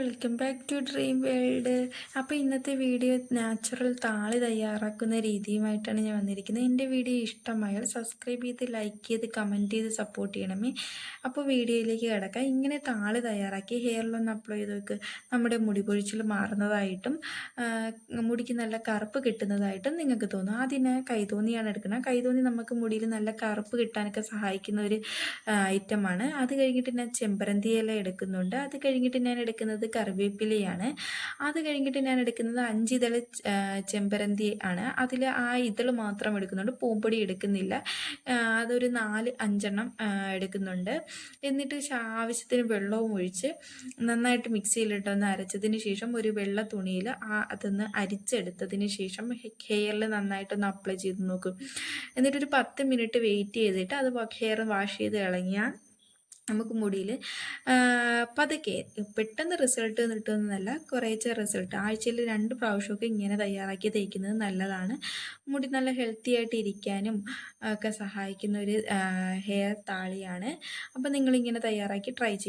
Welcome back to dream world അപ്പോൾ ഇന്നത്തെ video natural താളി തയ്യാറാക്കുന്ന രീതിയുമായിട്ടാണ് ഞാൻ വന്നിരിക്കുന്നത്. എന്റെ വീഡിയോ ഇഷ്ടമായാൽ സബ്സ്ക്രൈബ് ചെയ്ത് ലൈക്ക് ചെയ്ത് കമന്റ് ചെയ്ത് സപ്പോർട്ട് ചെയ്യണമേ. അപ്പോൾ വീഡിയോയിലേക്ക് കിടക്കാം. ഇങ്ങനെ താളി തയ്യാറാക്കി ഹെയറിലൊന്ന് അപ്ലൈ ചെയ്ത് വെക്ക് നമ്മുടെ മുടി പൊഴിച്ചിൽ മാറുന്നതായിട്ടും മുടിക്ക് നല്ല കറുപ്പ് കിട്ടുന്നതായിട്ടും നിങ്ങൾക്ക് തോന്നും. ആദ്യം കൈതോന്നിയാണ് എടുക്കുന്നത്. കൈതോന്നി നമുക്ക് മുടിയിൽ നല്ല കറുപ്പ് കിട്ടാനൊക്കെ സഹായിക്കുന്ന ഒരു ഐറ്റമാണ് അത് കഴിഞ്ഞിട്ട് ഞാൻ ചെമ്പരന്തി ഇല എടുക്കുന്നുണ്ട്. അത് കഴിഞ്ഞിട്ട് ഞാൻ എടുക്കുന്നത് കറിവേപ്പിലയാണ്. അത് കഴിഞ്ഞിട്ട് ഞാൻ എടുക്കുന്നത് അഞ്ചിതള ചെമ്പരന്തി ആണ്. അതിൽ ആ ഇതൾ മാത്രം എടുക്കുന്നുണ്ട്. പൂമ്പൊടി എടുക്കുന്നില്ല. അതൊരു നാല് അഞ്ചെണ്ണം എടുക്കുന്നുണ്ട്. എന്നിട്ട് ആവശ്യത്തിന് വെള്ളവും ഒഴിച്ച് നന്നായിട്ട് മിക്സിയിലിട്ടൊന്ന് അരച്ചതിന് ശേഷം ഒരു വെള്ള തുണിയിൽ ആ അതൊന്ന് അരിച്ചെടുത്തതിന് ശേഷം ഹെയറിൽ നന്നായിട്ടൊന്ന് അപ്ലൈ ചെയ്ത് നോക്കും. എന്നിട്ടൊരു പത്ത് മിനിറ്റ് വെയിറ്റ് ചെയ്തിട്ട് അത് ഹെയർ വാഷ് ചെയ്ത് ഇളങ്ങിയാൽ നമുക്ക് മുടിയിൽ പതുക്കെ പെട്ടെന്ന് റിസൾട്ട് കിട്ടുന്നതല്ല കുറേച്ച റിസൾട്ട് ആഴ്ചയിൽ രണ്ട് പ്രാവശ്യമൊക്കെ ഇങ്ങനെ തയ്യാറാക്കി തേക്കുന്നത് നല്ലതാണ്. മുടി നല്ല ഹെൽത്തി ആയിട്ട് ഇരിക്കാനും ഒക്കെ സഹായിക്കുന്ന ഒരു ഹെയർ താളിയാണ്. അപ്പോൾ നിങ്ങളിങ്ങനെ തയ്യാറാക്കി ട്രൈ ചെയ്യും.